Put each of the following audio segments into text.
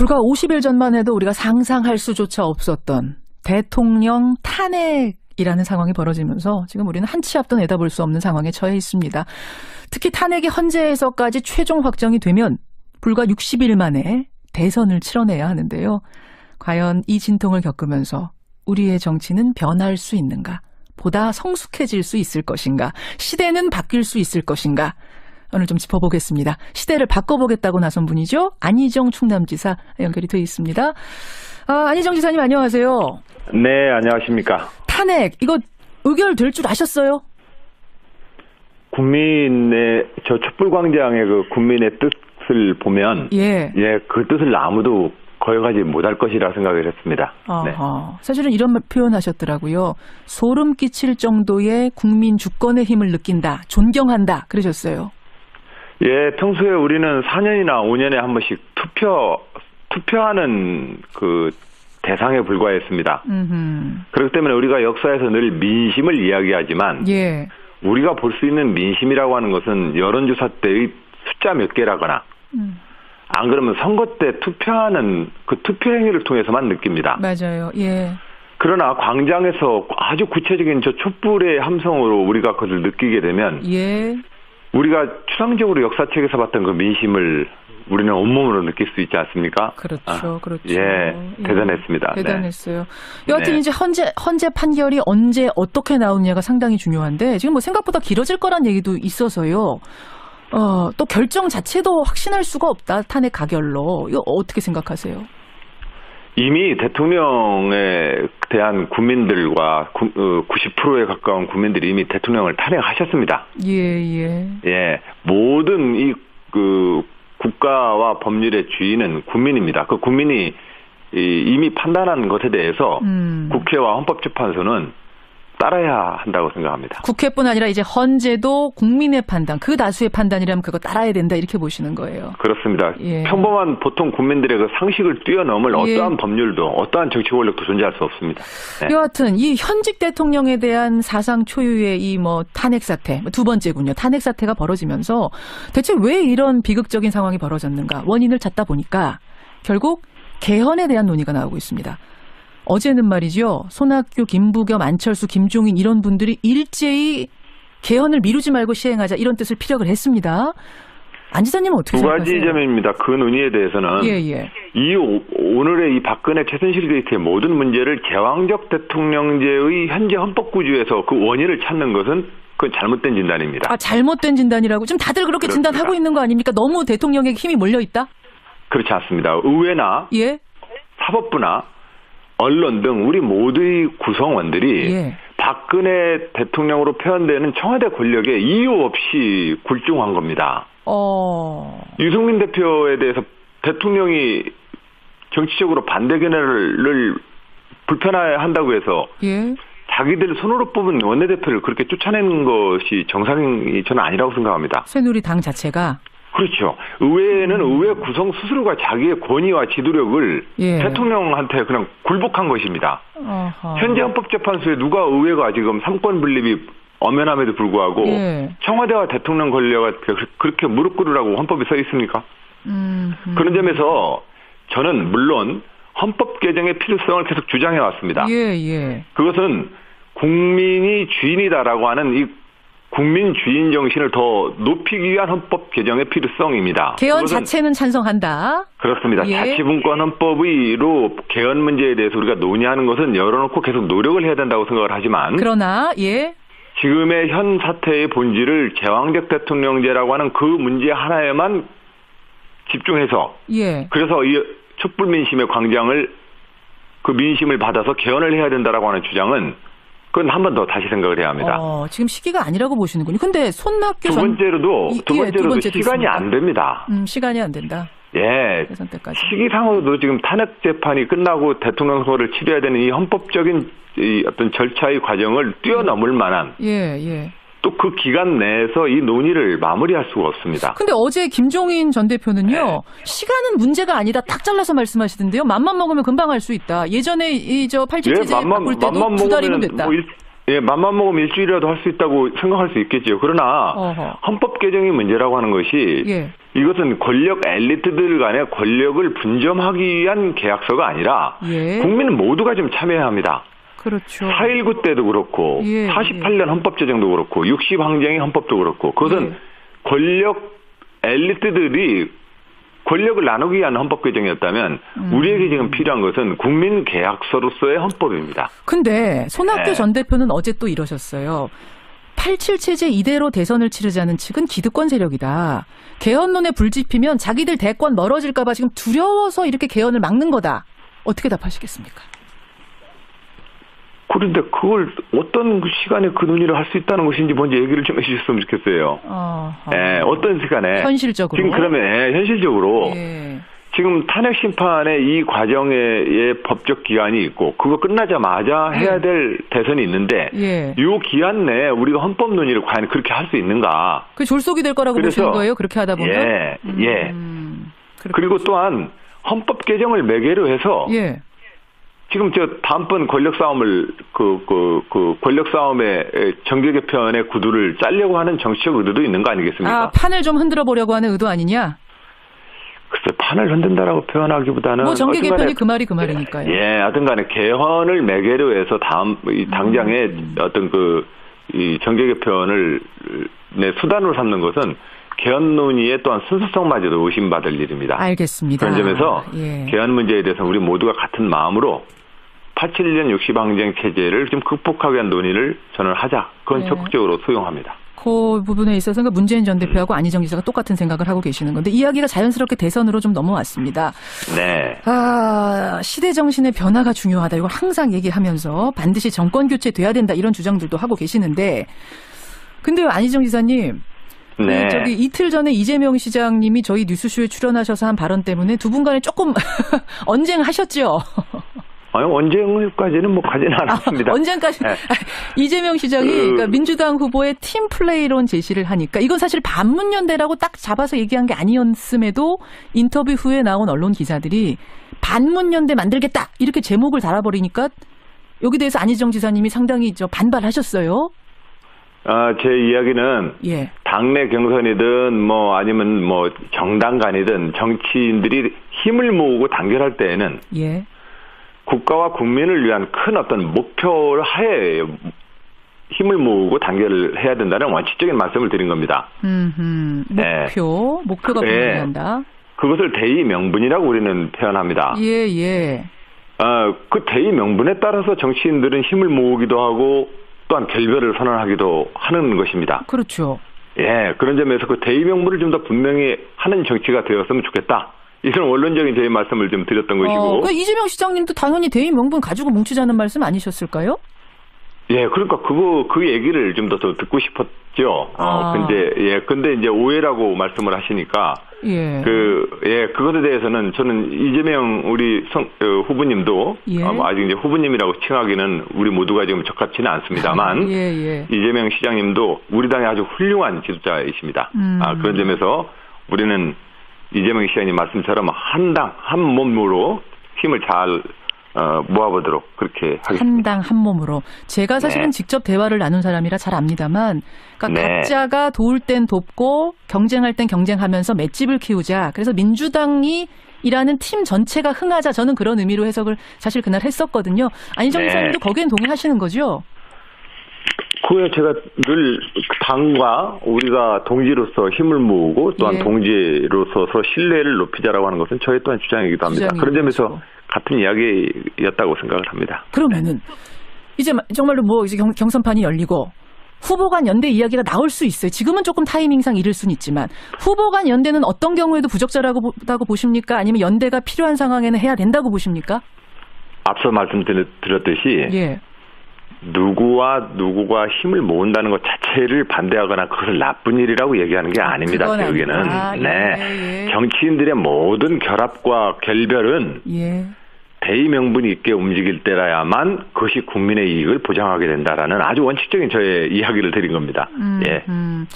불과 50일 전만 해도 우리가 상상할 수조차 없었던 대통령 탄핵 이라는 상황이 벌어지면서 지금 우리는 한 치 앞도 내다볼 수 없는 상황에 처해 있습니다. 특히 탄핵이 헌재에서까지 최종 확정이 되면 불과 60일 만에 대선을 치러내야 하는데요. 과연 이 진통을 겪으면서 우리의 정치는 변할 수 있는가? 보다 성숙해질 수 있을 것인가? 시대는 바뀔 수 있을 것인가? 오늘 좀 짚어보겠습니다. 시대를 바꿔보겠다고 나선 분이죠. 안희정 충남지사 연결이 되어 있습니다. 아, 안희정 지사님 안녕하세요. 네, 안녕하십니까. 탄핵 이거 의결 될 줄 아셨어요? 국민의 저 촛불광장의 그 국민의 뜻을 보면 예. 예, 그 뜻을 아무도 거역하지 못할 것이라 생각을 했습니다. 네. 사실은 이런 말 표현하셨더라고요. 소름 끼칠 정도의 국민 주권의 힘을 느낀다, 존경한다 그러셨어요. 예, 평소에 우리는 4년이나 5년에 한 번씩 투표 투표하는 그 대상에 불과했습니다. 음, 그렇기 때문에 우리가 역사에서 늘 민심을 이야기하지만 예, 우리가 볼 수 있는 민심이라고 하는 것은 여론조사 때의 숫자 몇 개라거나 음. 안 그러면 선거 때 투표하는 그 투표 행위를 통해서만 느낍니다. 맞아요. 예, 그러나 광장에서 아주 구체적인 저 촛불의 함성으로 우리가 그것을 느끼게 되면 예, 우리가 추상적으로 역사책에서 봤던 그 민심을 우리는 온몸으로 느낄 수 있지 않습니까? 그렇죠, 아, 그렇죠. 예, 대단했습니다. 네. 대단했어요. 여하튼 네. 이제 헌재 헌재 판결이 언제 어떻게 나오느냐가 상당히 중요한데 지금 뭐 생각보다 길어질 거란 얘기도 있어서요. 어, 또 결정 자체도 확신할 수가 없다. 탄핵 가결로. 이거 어떻게 생각하세요? 이미 대통령에 대한 국민들과 90%에 가까운 국민들이 이미 대통령을 탄핵하셨습니다. 예, 예. 예, 모든 이 그 국가와 법률의 주인은 국민입니다. 그 국민이 이- 이미 판단한 것에 대해서 음. 국회와 헌법재판소는 따라야 한다고 생각합니다. 국회뿐 아니라 이제 헌재도 국민의 판단, 그 다수의 판단이라면 그거 따라야 된다 이렇게 보시는 거예요. 그렇습니다. 예. 평범한 보통 국민들의 그 상식을 뛰어넘을 예. 어떠한 법률도 어떠한 정치 권력도 존재할 수 없습니다. 네. 여하튼 이 현직 대통령에 대한 사상 초유의 이 뭐 탄핵 사태 두 번째군요. 탄핵 사태가 벌어지면서 대체 왜 이런 비극적인 상황이 벌어졌는가 원인을 찾다 보니까 결국 개헌에 대한 논의가 나오고 있습니다. 어제는 말이죠. 손학규, 김부겸, 안철수, 김종인 이런 분들이 일제히 개헌을 미루지 말고 시행하자 이런 뜻을 피력을 했습니다. 안 지사님은 어떻게 두 가지 생각하세요? 점입니다. 그 논의에 대해서는 예, 예. 이 오- 오늘의 이 박근혜 최순실 게이트의 모든 문제를 개왕적 대통령제의 현재 헌법 구조에서 그 원인을 찾는 것은 그건 잘못된 진단입니다. 아, 잘못된 진단이라고 지금 다들 그렇게 그렇습니다. 진단하고 있는 거 아닙니까? 너무 대통령에게 힘이 몰려 있다? 그렇지 않습니다. 의회나 예. 사법부나 언론 등 우리 모두의 구성원들이 예. 박근혜 대통령으로 표현되는 청와대 권력에 이유 없이 굴중한 겁니다. 어. 유승민 대표에 대해서 대통령이 정치적으로 반대 견해를 불편해한다고 해서 예. 자기들 손으로 뽑은 원내대표를 그렇게 쫓아내는 것이 정상이 저는 아니라고 생각합니다. 새누리당 자체가 그렇죠. 의회는 의회 구성 스스로가 자기의 권위와 지도력을 예. 대통령한테 그냥 굴복한 것입니다. 어허. 현재 헌법재판소에 누가 의회가 지금 삼권 분립이 엄연함에도 불구하고 예. 청와대와 대통령 권력을 그렇게 무릎 꿇으라고 헌법에 써 있습니까? 음, 음. 그런 점에서 저는 물론 헌법 개정의 필요성을 계속 주장해 왔습니다. 예, 예. 그것은 국민이 주인이다라고 하는 이 국민 주인 정신을 더 높이기 위한 헌법 개정의 필요성입니다. 개헌 자체는 찬성한다. 그렇습니다. 예. 자치분권 헌법의로 개헌 문제에 대해서 우리가 논의하는 것은 열어놓고 계속 노력을 해야 된다고 생각을 하지만 그러나 예. 지금의 현 사태의 본질을 제왕적 대통령제라고 하는 그 문제 하나에만 집중해서 예. 그래서 이 촛불 민심의 광장을 그 민심을 받아서 개헌을 해야 된다라고 하는 주장은 그건 한 번 더 다시 생각을 해야 합니다. 어, 지금 시기가 아니라고 보시는군요. 근데 손학규 두전 번째로도 이- 두 예, 두 번째로도 시간이 있습니까? 안 됩니다. 음, 시간이 안 된다. 예. 시기상으로도 지금 탄핵 재판이 끝나고 대통령 선거를 치러야 되는 이 헌법적인 이 어떤 절차의 과정을 뛰어넘을 만한 예, 예. 또 그 기간 내에서 이 논의를 마무리할 수가 없습니다. 근데 어제 김종인 전 대표는요, 네. 시간은 문제가 아니다. 딱 잘라서 말씀하시던데요. 맘만 먹으면 금방 할 수 있다. 예전에 이저87 체제 바꿀 때도 두 달이면 됐다. 뭐 일, 예, 맘만 먹으면 일주일이라도 할 수 있다고 생각할 수 있겠죠. 그러나 어허. 헌법 개정이 문제라고 하는 것이 예. 이것은 권력 엘리트들 간의 권력을 분점하기 위한 계약서가 아니라 예. 국민 모두가 좀 참여해야 합니다. 그렇죠. 4.19 때도 그렇고 예, 48년 헌법 제정도 그렇고 60 항쟁의 헌법도 그렇고 그것은 예. 권력 엘리트들이 권력을 나누기 위한 헌법 개정이었다면 음. 우리에게 지금 필요한 것은 국민 계약서로서의 헌법입니다. 근데 손학규 네. 전 대표는 어제 또 이러셨어요. 87 체제 이대로 대선을 치르자는 측은 기득권 세력이다. 개헌론에 불지피면 자기들 대권 멀어질까봐 지금 두려워서 이렇게 개헌을 막는 거다. 어떻게 답하시겠습니까? 그런데 그걸 어떤 시간에 그 논의를 할 수 있다는 것인지 먼저 얘기를 좀 해주셨으면 좋겠어요. 어, 예, 어떤 시간에 현실적으로. 지금 그러면 예, 현실적으로 예. 지금 탄핵 심판의 이 과정의 법적 기한이 있고 그거 끝나자마자 해야 예. 될 대선이 있는데 예. 이 기한 내에 우리가 헌법 논의를 과연 그렇게 할 수 있는가? 그 졸속이 될 거라고 그래서- 보시는 거예요? 그렇게 하다 보면? 예, 예. 음, 그리고 또한 헌법 개정을 매개로 해서 예. 지금 저 다음번 권력 싸움을 그 그 그 권력 싸움의 정계 개편의 구두를 짜려고 하는 정치적 의도도 있는 거 아니겠습니까? 아, 판을 좀 흔들어 보려고 하는 의도 아니냐? 글쎄 판을 흔든다라고 표현하기보다는 뭐 정계 개편이 그 말이 그 말이니까요. 예, 하여튼간에 개헌을 매개로 해서 다음 이 당장에 음. 어떤 그 이 정계 개편을 내 수단으로 삼는 것은 개헌 논의의 또한 순수성마저도 의심받을 일입니다. 알겠습니다. 그런 점에서 예. 개헌 문제에 대해서 우리 모두가 같은 마음으로 87년 60항쟁 체제를 좀 극복하기 위한 논의를 저는 하자. 그건 네. 적극적으로 수용합니다. 그 부분에 있어서 그 문재인 전 대표하고 안희정 지사가 똑같은 생각을 하고 계시는 건데 이야기가 자연스럽게 대선으로 좀 넘어왔습니다. 네. 아, 시대 정신의 변화가 중요하다. 이걸 항상 얘기하면서 반드시 정권 교체 돼야 된다. 이런 주장들도 하고 계시는데 근데 안희정 지사님 그 네. 저기 이틀 전에 이재명 시장님이 저희 뉴스쇼에 출연하셔서 한 발언 때문에 두 분 간에 조금 언쟁하셨죠. 아니, 언제까지는 뭐 가지는 않았습니다. 아, 언젠까지 네. 이재명 시장이 그- 그러니까 민주당 후보의 팀 플레이론 제시를 하니까 이건 사실 반문연대라고 딱 잡아서 얘기한 게 아니었음에도 인터뷰 후에 나온 언론 기자들이 반문연대 만들겠다 이렇게 제목을 달아버리니까 여기 대해서 안희정 지사님이 상당히 저 반발하셨어요. 아, 제 이야기는 예. 당내 경선이든 뭐 아니면 뭐 정당 간이든 정치인들이 힘을 모으고 단결할 때에는 예. 국가와 국민을 위한 큰 어떤 목표를 하에 힘을 모으고 단결을 해야 된다는 원칙적인 말씀을 드린 겁니다. 음, 네. 목표, 목표가 예. 분명한다. 그것을 대의 명분이라고 우리는 표현합니다. 예, 예. 어, 그 대의 명분에 따라서 정치인들은 힘을 모으기도 하고 또한 결별을 선언하기도 하는 것입니다. 그렇죠. 예, 그런 점에서 그 대의 명분을 좀 더 분명히 하는 정치가 되었으면 좋겠다. 이런 원론적인 저희 말씀을 좀 드렸던 것이고. 어, 그 이재명 시장님도 당연히 대의 명분 가지고 뭉치자는 말씀 아니셨을까요? 예, 그러니까 그거 그 얘기를 좀 더 듣고 싶었죠. 아. 어, 근데 예, 근데 이제 오해라고 말씀을 하시니까 예. 그 예, 그것에 대해서는 저는 이재명 우리 성, 어, 후보님도 예. 어, 뭐 아직 이제 후보님이라고 칭하기는 우리 모두가 지금 적합치는 않습니다만 예, 예. 이재명 시장님도 우리 당의 아주 훌륭한 지도자이십니다. 음. 아, 그런 점에서 우리는 이재명 시장님 말씀처럼 한 당, 한 몸으로 힘을 잘 어, 모아보도록 그렇게 하겠습니다. 한 당 한 몸으로. 제가 사실은 네. 직접 대화를 나눈 사람이라 잘 압니다만, 그러니까 네. 각자가 도울 땐 돕고 경쟁할 땐 경쟁하면서 맷집을 키우자. 그래서 민주당이 일하는 팀 전체가 흥하자. 저는 그런 의미로 해석을 사실 그날 했었거든요. 안희정 네. 기사님도 거기엔 동의하시는 거죠? 그에 제가 늘 당과 우리가 동지로서 힘을 모으고 또한 예. 동지로서 서로 신뢰를 높이자라고 하는 것은 저의 또한 주장이기도 합니다. 그런 점에서 것이고. 같은 이야기였다고 생각을 합니다. 그러면은 이제 마- 정말로 뭐 이제 경, 경선판이 열리고 후보 간 연대 이야기가 나올 수 있어요. 지금은 조금 타이밍상 이를 수는 있지만 후보 간 연대는 어떤 경우에도 부적절하고 보- 보십니까? 아니면 연대가 필요한 상황에는 해야 된다고 보십니까? 앞서 말씀드렸듯이 예. 누구와 누구가 힘을 모은다는 것 자체를 반대하거나 그것을 나쁜 일이라고 얘기하는 게 아닙니다. 의견은. 아니다. 네. 예, 예. 정치인들의 모든 결합과 결별은 예. 대의 명분이 있게 움직일 때라야만 그것이 국민의 이익을 보장하게 된다라는 아주 원칙적인 저의 이야기를 드린 겁니다. 음, 예. 음,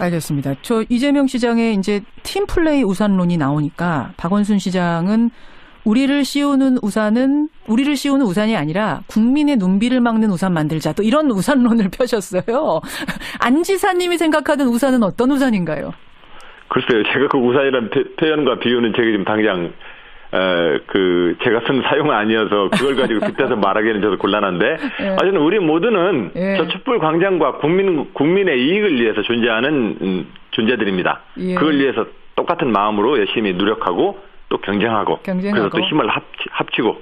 알겠습니다. 저 이재명 시장의 이제 팀 플레이 우산론이 나오니까 박원순 시장은 우리를 씌우는 우산은 우리를 씌우는 우산이 아니라 국민의 눈비를 막는 우산 만들자. 또 이런 우산론을 펴셨어요. 안 지사님이 생각하는 우산은 어떤 우산인가요? 글쎄요, 제가 그 우산이라는 표- 표현과 비유는 제가 지금 당장 어, 그 제가 쓴 사용 아니어서 그걸 가지고 빗대서 말하기는 저도 곤란한데 예. 어쨌든 우리 모두는 예. 저 촛불 광장과 국민 국민의 이익을 위해서 존재하는 음, 존재들입니다. 예. 그걸 위해서 똑같은 마음으로 열심히 노력하고 또 경쟁하고, 경쟁하고. 그래서 또 힘을 합치, 합치 고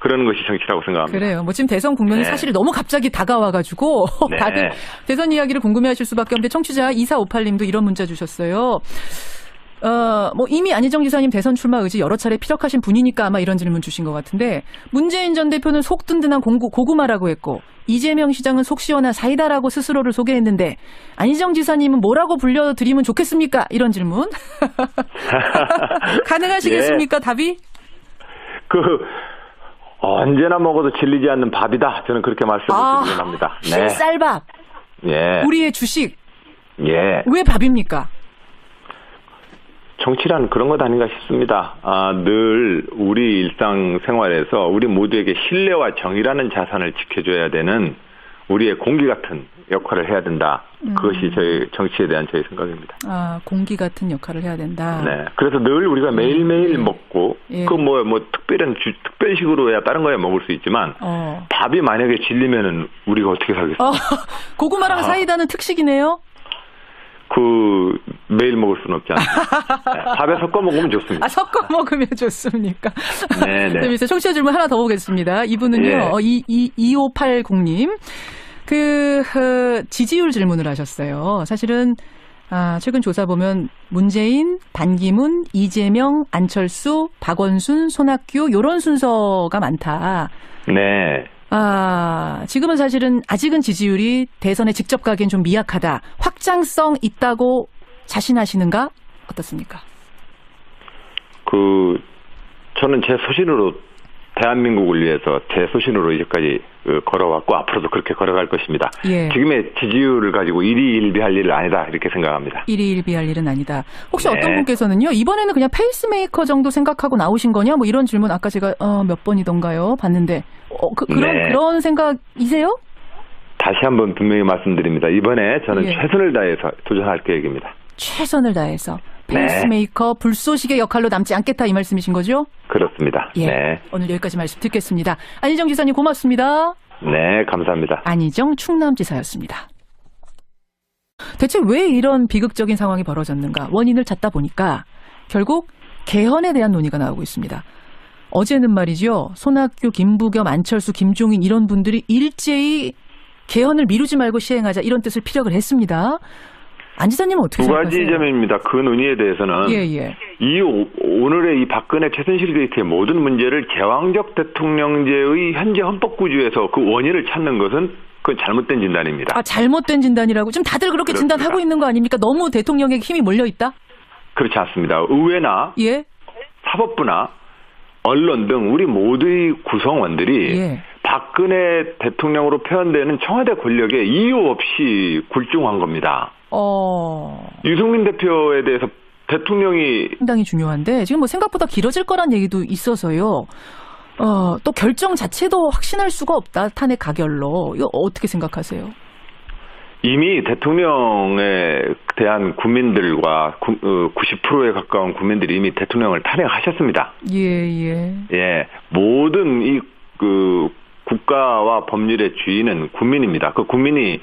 그러는 것이 정치라고 생각합니다. 그래요. 뭐 지금 대선 국면이 네. 사실 너무 갑자기 다가와가지고 네. 다들 대선 이야기를 궁금해하실 수밖에 없는데 청취자 2458님도 이런 문자 주셨어요. 어, 뭐 이미 안희정 지사님 대선 출마 의지 여러 차례 피력하신 분이니까 아마 이런 질문 주신 것 같은데 문재인 전 대표는 속 든든한 공구, 고구마라고 했고 이재명 시장은 속 시원한 사이다라고 스스로를 소개했는데 안희정 지사님은 뭐라고 불려드리면 좋겠습니까? 이런 질문 가능하시겠습니까? 답이? 그 언제나 먹어도 질리지 않는 밥이다. 저는 그렇게 말씀을 아, 드리긴 합니다. 흰쌀밥 예. 우리의 주식 예. 왜 밥입니까? 정치란 그런 것 아닌가 싶습니다. 아, 늘 우리 일상생활에서 우리 모두에게 신뢰와 정의라는 자산을 지켜줘야 되는 우리의 공기 같은 역할을 해야 된다. 음. 그것이 저희 정치에 대한 저희 생각입니다. 아, 공기 같은 역할을 해야 된다. 네. 그래서 늘 우리가 매일매일 먹고 예. 그뭐뭐 특별한 주, 특별식으로 야 다른 거야 먹을 수 있지만 어. 밥이 만약에 질리면은 우리가 어떻게 살겠습니까? 어, 고구마랑 아. 사이다는 특식이네요. 그 매일 먹을 수는 없지 않습니까? 네, 밥에 섞어 먹으면 좋습니다. 아, 섞어 먹으면 좋습니까? 네, 네. 재밌어요. 청취자 질문 하나 더 보겠습니다. 이분은요, 예. 어, 이, 이, 2580님. 그, 어, 지지율 질문을 하셨어요. 사실은, 아, 최근 조사 보면 문재인, 반기문, 이재명, 안철수, 박원순, 손학규, 요런 순서가 많다. 네. 아, 지금은 사실은 아직은 지지율이 대선에 직접 가기엔 좀 미약하다. 확장성 있다고 자신하시는가? 어떻습니까? 그 저는 제 소신으로 대한민국을 위해서 제 소신으로 이제까지 그, 걸어왔고 앞으로도 그렇게 걸어갈 것입니다. 예. 지금의 지지율을 가지고 일희일비할 일은 아니다 이렇게 생각합니다. 일희일비할 일은 아니다. 혹시 네. 어떤 분께서는요, 이번에는 그냥 페이스메이커 정도 생각하고 나오신 거냐? 뭐 이런 질문 아까 제가 어, 몇 번이던가요? 봤는데. 어, 그, 런 네. 그런 생각이세요? 다시 한번 분명히 말씀드립니다. 이번에 저는 예. 최선을 다해서 도전할 계획입니다. 최선을 다해서 네. 페이스메이커 불쏘시개 역할로 남지 않겠다 이 말씀이신 거죠? 그렇습니다. 예. 네. 오늘 여기까지 말씀 듣겠습니다. 안희정 지사님 고맙습니다. 네, 감사합니다. 안희정 충남지사였습니다. 대체 왜 이런 비극적인 상황이 벌어졌는가 원인을 찾다 보니까 결국 개헌에 대한 논의가 나오고 있습니다. 어제는 말이죠. 손학규, 김부겸, 안철수, 김종인 이런 분들이 일제히 개헌을 미루지 말고 시행하자 이런 뜻을 피력을 했습니다. 안 지사님은 어떻게 두 가지 생각하세요? 점입니다. 그 논의에 대해서는 예, 예. 이 오- 오늘의 이 박근혜 최순실 게이트의 모든 문제를 제왕적 대통령제의 현재 헌법 구조에서 그 원인을 찾는 것은 그건 잘못된 진단입니다. 아, 잘못된 진단이라고 지금 다들 그렇게 그렇습니다. 진단하고 있는 거 아닙니까? 너무 대통령에게 힘이 몰려 있다? 그렇지 않습니다. 의회나 예. 사법부나 언론 등 우리 모두의 구성원들이 예. 박근혜 대통령으로 표현되는 청와대 권력에 이유 없이 굴중한 겁니다. 어. 유승민 대표에 대해서 대통령이 상당히 중요한데 지금 뭐 생각보다 길어질 거란 얘기도 있어서요. 어, 또 결정 자체도 확신할 수가 없다. 탄핵 가결로. 이거 어떻게 생각하세요? 이미 대통령에 대한 국민들과 90%에 가까운 국민들이 이미 대통령을 탄핵하셨습니다. 예, 예. 예, 모든 이 그 국가와 법률의 주인은 국민입니다. 그 국민이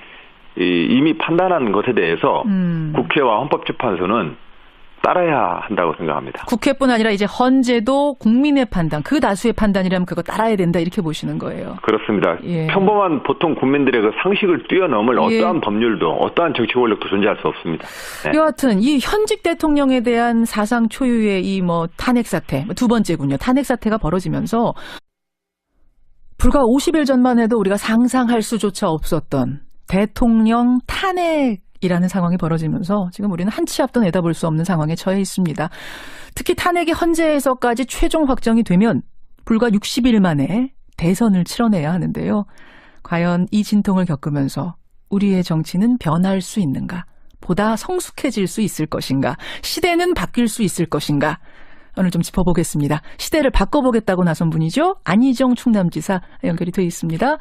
이- 이미 판단한 것에 대해서 음. 국회와 헌법재판소는 따라야 한다고 생각합니다. 국회뿐 아니라 이제 헌재도 국민의 판단, 그 다수의 판단이라면 그거 따라야 된다. 이렇게 보시는 거예요. 그렇습니다. 예. 평범한 보통 국민들의 그 상식을 뛰어넘을 예. 어떠한 법률도 어떠한 정치 권력도 존재할 수 없습니다. 네. 여하튼 이 현직 대통령에 대한 사상 초유의 이 뭐 탄핵 사태 뭐두 번째군요. 탄핵 사태가 벌어지면서 불과 50일 전만 해도 우리가 상상할 수조차 없었던 대통령 탄핵 이라는 상황이 벌어지면서 지금 우리는 한 치 앞도 내다볼 수 없는 상황에 처해 있습니다. 특히 탄핵이 헌재에서까지 최종 확정이 되면 불과 60일 만에 대선을 치러내야 하는데요. 과연 이 진통을 겪으면서 우리의 정치는 변할 수 있는가? 보다 성숙해질 수 있을 것인가? 시대는 바뀔 수 있을 것인가? 오늘 좀 짚어보겠습니다. 시대를 바꿔보겠다고 나선 분이죠. 안희정 충남지사 연결이 돼 있습니다.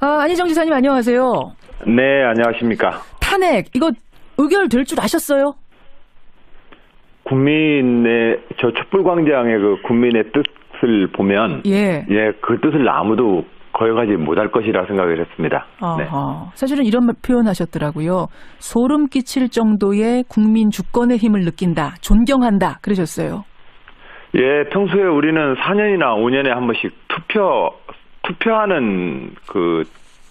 아, 안희정 지사님 안녕하세요. 네, 안녕하십니까. 탄핵 이거 의결 될 줄 아셨어요? 국민의 저 촛불광장의 그 국민의 뜻을 보면 예. 예, 그 뜻을 아무도 거역하지 못할 것이라 생각을 했습니다. 네. 아하. 사실은 이런 표현하셨더라고요. 소름 끼칠 정도의 국민 주권의 힘을 느낀다, 존경한다 그러셨어요. 예, 평소에 우리는 4년이나 5년에 한 번씩 투표 투표하는 그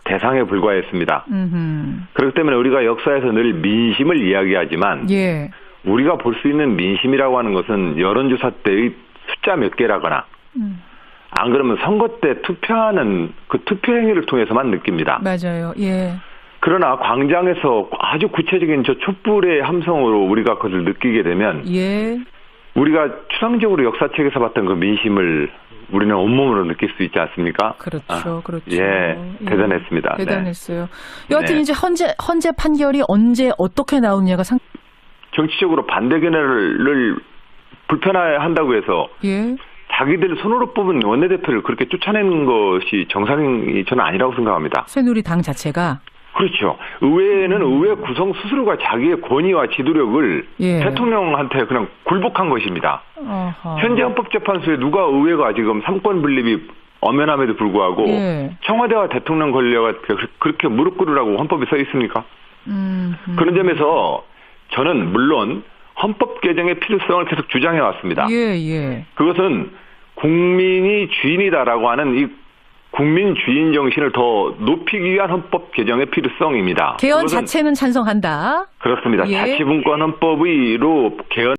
대상에 불과했습니다. 음, 그렇기 때문에 우리가 역사에서 늘 민심을 이야기하지만 예, 우리가 볼 수 있는 민심이라고 하는 것은 여론조사 때의 숫자 몇 개라거나 음. 안 그러면 선거 때 투표하는 그 투표 행위를 통해서만 느낍니다. 맞아요. 예, 그러나 광장에서 아주 구체적인 저 촛불의 함성으로 우리가 그것을 느끼게 되면 예, 우리가 추상적으로 역사책에서 봤던 그 민심을 우리는 온몸으로 느낄 수 있지 않습니까? 그렇죠, 아, 그렇죠. 예, 대단했습니다. 네. 대단했어요. 여하튼 네. 이제 헌재 헌재 판결이 언제 어떻게 나오느냐가 상. 정치적으로 반대 견해를 불편해한다고 해서 예, 자기들 손으로 뽑은 원내대표를 그렇게 쫓아내는 것이 정상이 저는 아니라고 생각합니다. 새누리당 자체가 그렇죠. 의회는 의회 구성 스스로가 자기의 권위와 지도력을 예. 대통령한테 그냥 굴복한 것입니다. 어허. 현재 헌법재판소에 누가 의회가 지금 삼권 분립이 엄연함에도 불구하고 예. 청와대와 대통령 권력가 그렇게 무릎 꿇으라고 헌법에 써 있습니까? 음, 음. 그런 점에서 저는 물론 헌법 개정의 필요성을 계속 주장해 왔습니다. 예, 예. 그것은 국민이 주인이다라고 하는 이 국민 주인 정신을 더 높이기 위한 헌법 개정의 필요성입니다. 개헌 자체는 찬성한다. 그렇습니다. 예. 자치분권 헌법의로 개헌